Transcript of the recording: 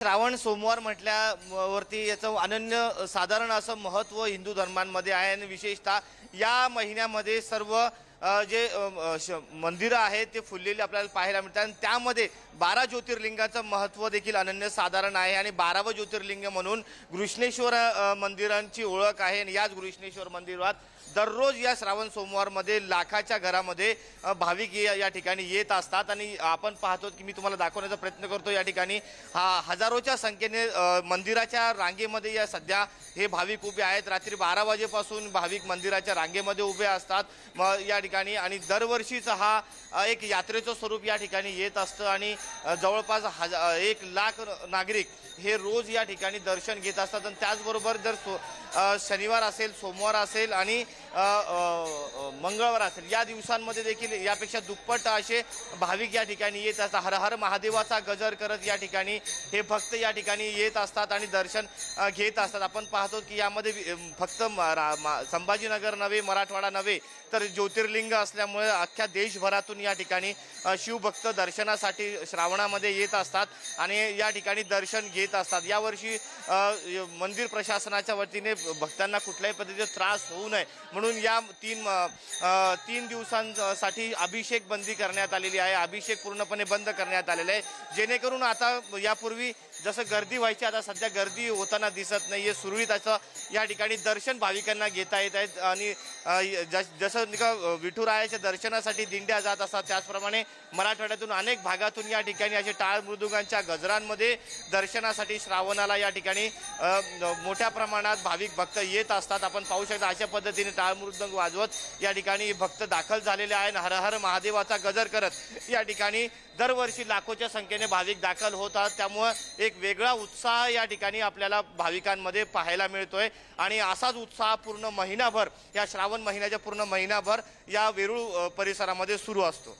श्रावण सोमवार म्हटल्यावरती याचं अनन्य साधारण असं महत्त्व हिंदू धर्मांमध्ये आहे आणि विशेषतः या महिन्यामध्ये सर्व जे श- मंदिरं आहेत ते फुललेली आपल्याला पाहायला मिळतात. आणि त्यामध्ये बारा ज्योतिर्लिंगाचं महत्त्व देखील अनन्य साधारण आहे. आणि बारावं ज्योतिर्लिंग म्हणून घृष्णेश्वर मंदिरांची ओळख आहे. आणि याच घृष्णेश्वर मंदिरात दररोज या श्रावण सोमवारमध्ये लाखाच्या घरामध्ये भाविक या या ठिकाणी येत असतात. आणि आपण पाहतो की मी तुम्हाला दाखवण्याचा प्रयत्न करतो या ठिकाणी. हा हजारोच्या संख्येने मंदिराच्या रांगेमध्ये या सध्या हे भाविक उभे आहेत. रात्री बारा वाजेपासून भाविक मंदिराच्या रांगेमध्ये उभे असतात. मग या ठिकाणी आणि दरवर्षीचा हा एक यात्रेचं स्वरूप या ठिकाणी येत असतं आणि जवळपास हजार एक लाख नागरिक हे रोज या ठिकाणी दर्शन घेत असतात आणि त्याचबरोबर जर सो शनिवार असेल सोमवार असेल आणि मंगळवार असेल या दिवसांमध्ये देखील यापेक्षा दुप्पट असे भाविक या ठिकाणी येत असतात. हर हर महादेवाचा गजर करत या ठिकाणी हे भक्त या ठिकाणी येत असतात आणि दर्शन घेत असतात. आपण पाहतो की यामध्ये फक्त संभाजीनगर नव्हे मराठवाडा नव्हे तर ज्योतिर्लिंग असल्यामुळे अख्ख्या देशभरातून या ठिकाणी शिवभक्त दर्शनासाठी श्रावणामध्ये येत असतात आणि या ठिकाणी दर्शन घेत असतात. यावर्षी मंदिर प्रशासनाच्या वतीने भक्तांना कुठल्याही पद्धतीचा त्रास होऊ नये म्हणून या तीन तीन दिवसांसाठी अभिषेक बंदी करण्यात आलेली आहे. अभिषेक पूर्णपणे बंद करण्यात आलेला आहे. जेणेकरून आता यापूर्वी जसं गर्दी व्हायची आता सध्या गर्दी होताना दिसत नाही आहे सुरळीत असं या ठिकाणी दर्शन भाविकांना घेता येत आहेत. आणि जस- जसं का विठुरायाच्या दर्शनासाठी दिंड्या जात असतात त्याचप्रमाणे मराठवाड्यातून अनेक भागातून या ठिकाणी असे टाळ मृदुगांच्या गजरांमध्ये दर्शनासाठी श्रावणाला या ठिकाणी मोठ्या प्रमाणात भाविक भक्त येत असतात. आपण पाहू शकता अशा पद्धतीने टाळ मृदंग वाजवत या ठिकाणी भक्त दाखल झालेले आहे आणि हर हर महादेवाचा गजर करत या ठिकाणी दरवर्षी लाखोच्या संख्येने भाविक दाखल होतात. त्यामुळं एक वेगळा उत्साह या ठिकाणी आपल्याला भाविकांमध्ये पाहायला मिळतोय. आणि असाच उत्साह पूर्ण महिनाभर या श्रावण महिन्याच्या पूर्ण महिनाभर या वेरूळ परिसरामध्ये सुरू असतो.